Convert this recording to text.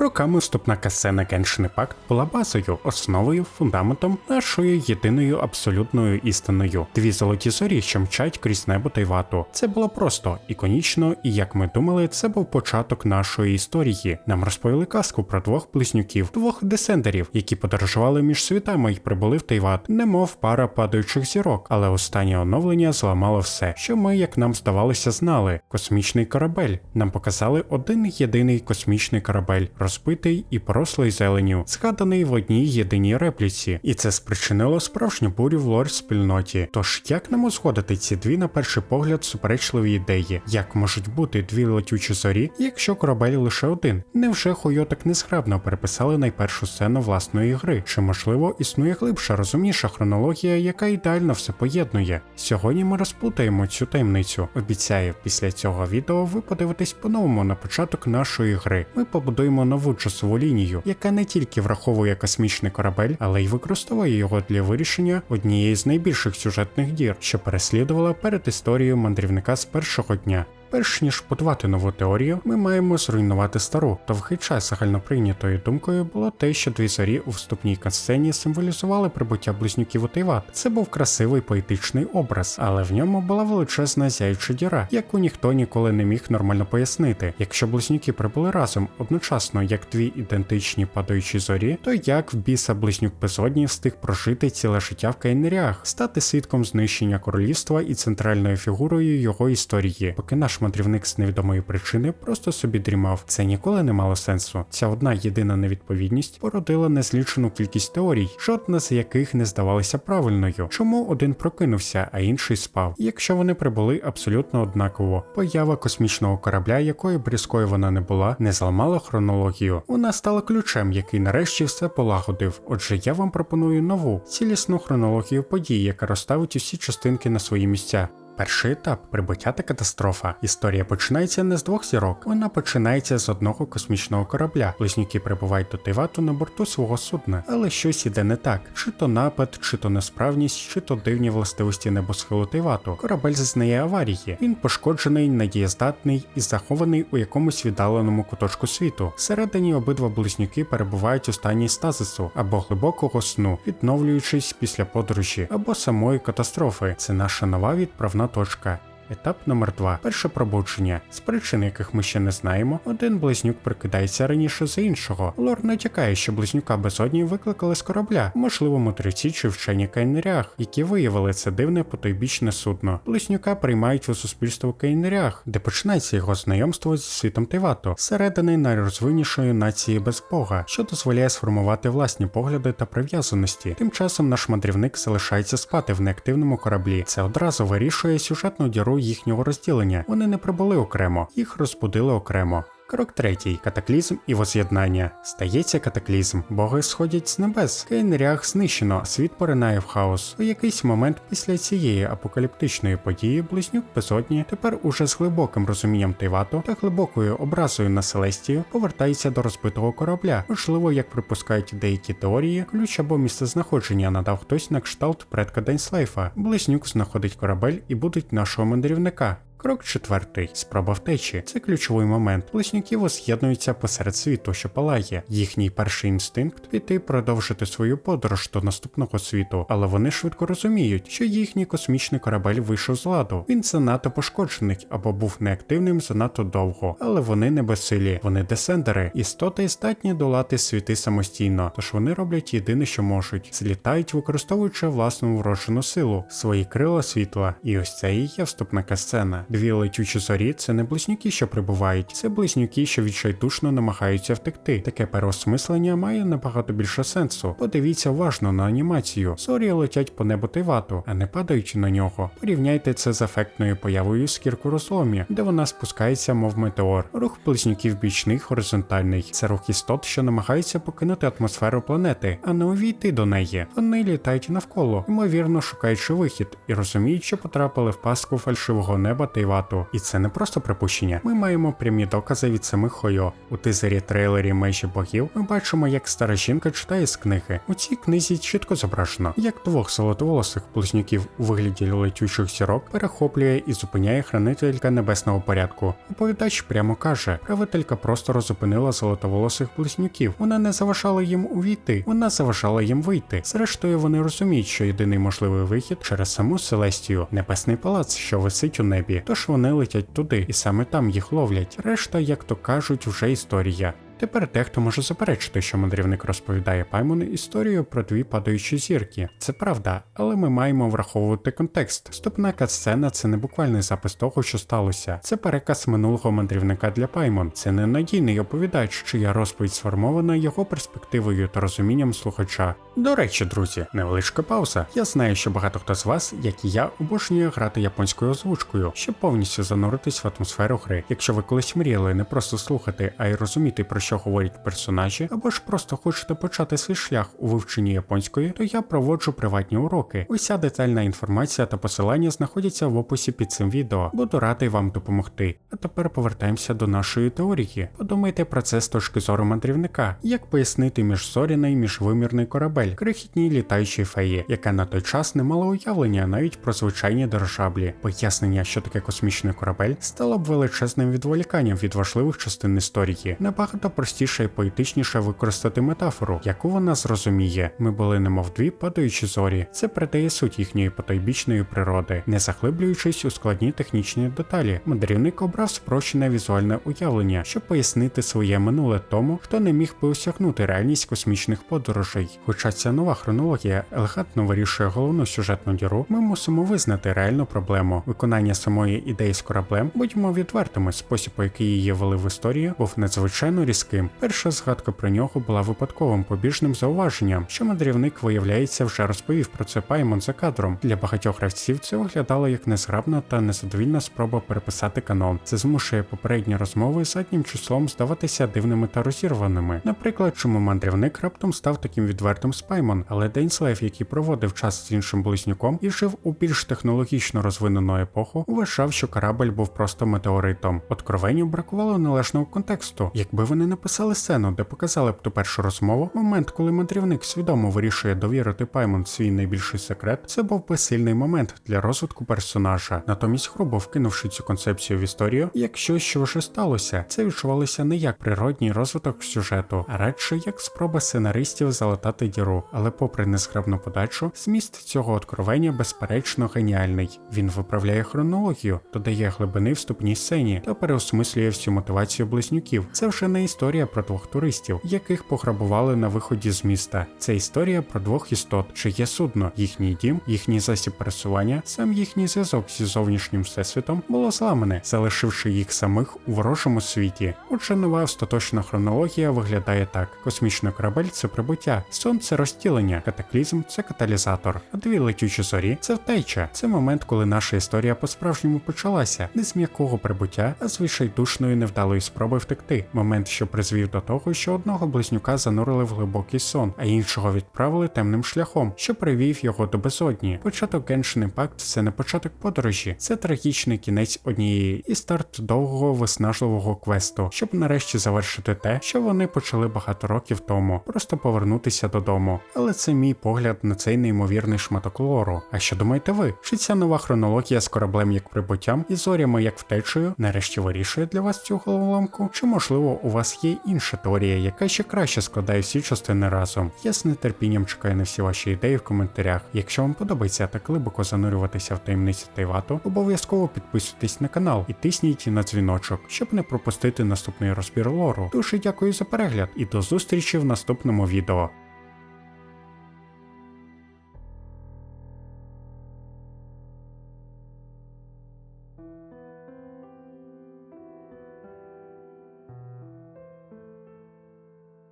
Роками вступна касцена Genshin Impact була базою, основою, фундаментом нашою єдиною абсолютною істиною. Дві золоті зорі, що мчать крізь небо та й вату. Це було просто, іконічно, і як ми думали, це був початок нашої історії. Нам розповіли казку про двох близнюків, двох десендерів, які подорожували між світами і прибули в Тайват, немов пара падаючих зірок. Але останнє оновлення зламало все, що ми, як нам здавалося, знали. Космічний корабель. Нам показали один єдиний космічний корабель, розбитий і порослий зеленю, згаданий в одній єдиній репліці, і це спричинило справжню бурю в лор спільноті. Тож як нам узгодити ці дві, на перший погляд, суперечливі ідеї? Як можуть бути дві летючі зорі, якщо корабель лише один? Невже Хойо так незграбно переписали найпершу сцену власної гри? Чи можливо існує глибша, розумніша хронологія, яка ідеально все поєднує? Сьогодні ми розплутаємо цю таємницю. Обіцяю, після цього відео ви подивитесь по-новому на початок нашої гри. Ми побудуємо нову часову лінію, яка не тільки враховує космічний корабель, але й використовує його для вирішення однієї з найбільших сюжетних дір, що переслідувала перед історією мандрівника з першого дня. Перш ніж будувати нову теорію, ми маємо зруйнувати стару. Довгий час загальноприйнятою думкою було те, що дві зорі у вступній катсцені символізували прибуття близнюків у Тайват. Це був красивий поетичний образ, але в ньому була величезна зяюча діра, яку ніхто ніколи не міг нормально пояснити. Якщо близнюки прибули разом одночасно як дві ідентичні падаючі зорі, то як в біса близнюк безодні встиг прожити ціле життя в Кейнеріах, стати свідком знищення королівства і центральною фігурою його історії, поки наш мандрівник з невідомої причини просто собі дрімав. Це ніколи не мало сенсу. Ця одна єдина невідповідність породила незлічену кількість теорій, жодна з яких не здавалася правильною. Чому один прокинувся, а інший спав? Якщо вони прибули абсолютно однаково, поява космічного корабля, якою брізкою вона не була, не зламала хронологію. Вона стала ключем, який нарешті все полагодив. Отже, я вам пропоную нову цілісну хронологію подій, яка розставить усі частинки на свої місця. Перший етап прибуття та катастрофа. Історія починається не з двох зірок, вона починається з одного космічного корабля. Близнюки прибувають до Тивату на борту свого судна, але щось іде не так: чи то напад, чи то несправність, чи то дивні властивості небосхилу Тивату. Корабель зазнає аварії. Він пошкоджений, надієздатний і захований у якомусь віддаленому куточку світу. Всередині обидва близнюки перебувають у стані стазису або глибокого сну, відновлюючись після подорожі або самої катастрофи. Це наша нова відправна точка. Етап номер 2 перше пробудження. З причин, яких ми ще не знаємо, один близнюк прикидається раніше за іншого. Лор натякає, що близнюка безодні викликали з корабля, можливо, мудреці чи вчені Кейнерях, які виявили це дивне потойбічне судно. Близнюка приймають у суспільство Кейнерях, де починається його знайомство зі світом Тивато, середини найрозвиннішої нації без Бога, що дозволяє сформувати власні погляди та прив'язаності. Тим часом наш мандрівник залишається спати в неактивному кораблі. Це одразу вирішує сюжетну діру їхнього розділення. Вони не прибули окремо, їх розбудили окремо. Крок третій катаклізм і воз'єднання. Стається катаклізм, боги сходять з небес. Кейнрях знищено, світ поринає в хаос. У якийсь момент після цієї апокаліптичної події близнюк безодні тепер уже з глибоким розумінням Тайвату та глибокою образою на Селестію повертається до розбитого корабля. Можливо, як припускають деякі теорії, ключ або місцезнаходження надав хтось на кшталт предка Денслейфа. Близнюк знаходить корабель і будуть нашого мандрівника. Крок четвертий спроба втечі. Це ключовий момент. Близнюки воз'єднуються посеред світу, що палає. Їхній перший інстинкт піти продовжити свою подорож до наступного світу, але вони швидко розуміють, що їхній космічний корабель вийшов з ладу. Він занадто пошкоджений або був неактивним занадто довго, але вони не безсилі. Вони десендери, істоти здатні долати світи самостійно. Тож вони роблять єдине, що можуть: злітають, використовуючи власну вроджену силу, свої крила світла. І ось це і є вступна касцена. Дві летючі зорі це не близнюки, що прибувають, це близнюки, що відчайдушно намагаються втекти. Таке переосмислення має набагато більше сенсу. Подивіться уважно на анімацію. Зорі летять по небу Тивату, а не падаючи на нього. Порівняйте це з ефектною появою скірку розломі, де вона спускається, мов метеор. Рух близнюків бічний, горизонтальний. Це рух істот, що намагаються покинути атмосферу планети, а не увійти до неї. Вони літають навколо, ймовірно шукаючи вихід, і розуміють, що потрапили в пастку фальшивого неба Тейвату. І це не просто припущення. Ми маємо прямі докази від самих Хойо. У тизері трейлері межі богів ми бачимо, як стара жінка читає з книги. У цій книзі чітко зображено, як двох золотоволосих близнюків у вигляді летючих зірок перехоплює і зупиняє хранителька небесного порядку. Оповідач прямо каже, правителька просто зупинила золотоволосих близнюків. Вона не заважала їм увійти, вона заважала їм вийти. Зрештою, вони розуміють, що єдиний можливий вихід через саму Селестію небесний палац, що висить у небі. Тож вони летять туди, і саме там їх ловлять. Решта, як то кажуть, вже історія. Тепер дехто може заперечити, що мандрівник розповідає Паймону історію про дві падаючі зірки. Це правда, але ми маємо враховувати контекст. Вступна катсцена це не буквальний запис того, що сталося. Це переказ минулого мандрівника для Паймон. Це не надійний оповідач, чия розповідь сформована його перспективою та розумінням слухача. До речі, друзі, невеличка пауза. Я знаю, що багато хто з вас, як і я, обожнює грати японською озвучкою, щоб повністю зануритись в атмосферу гри. Якщо ви колись мріяли не просто слухати, а й розуміти про що говорять персонажі, або ж просто хочете почати свій шлях у вивченні японської, то я проводжу приватні уроки. Уся детальна інформація та посилання знаходяться в описі під цим відео. Буду радий вам допомогти. А тепер повертаємося до нашої теорії. Подумайте про це з точки зору мандрівника, як пояснити міжзоряний міжвимірний корабель, крихітній літаючій феї, яка на той час не мала уявлення навіть про звичайні дирижаблі. Пояснення, що таке космічний корабель, стало б величезним відволіканням від важливих частин історії. Набагато простіше і поетичніше використати метафору, яку вона зрозуміє. Ми були немов дві падаючі зорі. Це передає суть їхньої потойбічної природи, не заглиблюючись у складні технічні деталі. Мандрівник обрав спрощене візуальне уявлення, щоб пояснити своє минуле тому, хто не міг би осягнути реальність космічних подорожей. Хоча ця нова хронологія елегантно вирішує головну сюжетну діру, ми мусимо визнати реальну проблему. Виконання самої ідеї з кораблем, будьмо відвертими, спосіб, у який її вели в історію, був надзвичайно різким. Перша згадка про нього була випадковим побіжним зауваженням, що мандрівник, виявляється, вже розповів про це Паймон за кадром. Для багатьох гравців це виглядало як незграбна та незадовільна спроба переписати канон. Це змушує попередні розмови заднім числом здаватися дивними та розірваними. Наприклад, чому мандрівник раптом став таким відвертим з Паймон, але Дейнслев, який проводив час з іншим близнюком і жив у більш технологічно розвинену епоху, вважав, що корабль був просто метеоритом. Откровенню бракувало належного контексту. Якби вони написали сцену, де показали б ту першу розмову, момент, коли мандрівник свідомо вирішує довірити Паймон свій найбільший секрет, це був би сильний момент для розвитку персонажа. Натомість, грубо вкинувши цю концепцію в історію, як щось, що вже сталося, це відчувалося не як природній розвиток сюжету, а радше як спроба сценаристів залатати діру. Але, попри незграбну подачу, зміст цього откровення безперечно геніальний. Він виправляє хронологію, додає глибини вступній сцені та переосмислює всю мотивацію близнюків. Це вже не історія про двох туристів, яких пограбували на виході з міста. Це історія про двох істот, чиє судно, їхній дім, їхній засіб пересування, сам їхній зв'язок зі зовнішнім всесвітом було зламане, залишивши їх самих у ворожому світі. Отже, нова остаточна хронологія виглядає так: космічний корабель це прибуття, сон це розтілення, катаклізм це каталізатор. А дві летючі зорі це втеча. Це момент, коли наша історія по-справжньому почалася, не з м'якого прибуття, а з відчайдушної невдалої спроби втекти. Момент, що призвів до того, що одного близнюка занурили в глибокий сон, а іншого відправили темним шляхом, що привів його до безодні. Початок Genshin Impact – це не початок подорожі, це трагічний кінець однієї і старт довгого виснажливого квесту, щоб нарешті завершити те, що вони почали багато років тому, просто повернутися додому. Але це мій погляд на цей неймовірний шматок лору. А що думаєте ви? Чи ця нова хронологія з кораблем як прибуттям і зорями як втечею нарешті вирішує для вас цю головоломку? Чи можливо у вас є інша теорія, яка ще краще складає всі частини разом? Я з нетерпінням чекаю на всі ваші ідеї в коментарях. Якщо вам подобається так глибоко занурюватися в таємниці Тайвату, обов'язково підписуйтесь на канал і тисніть на дзвіночок, щоб не пропустити наступний розбір лору. Дуже дякую за перегляд і до зустрічі в наступному відео.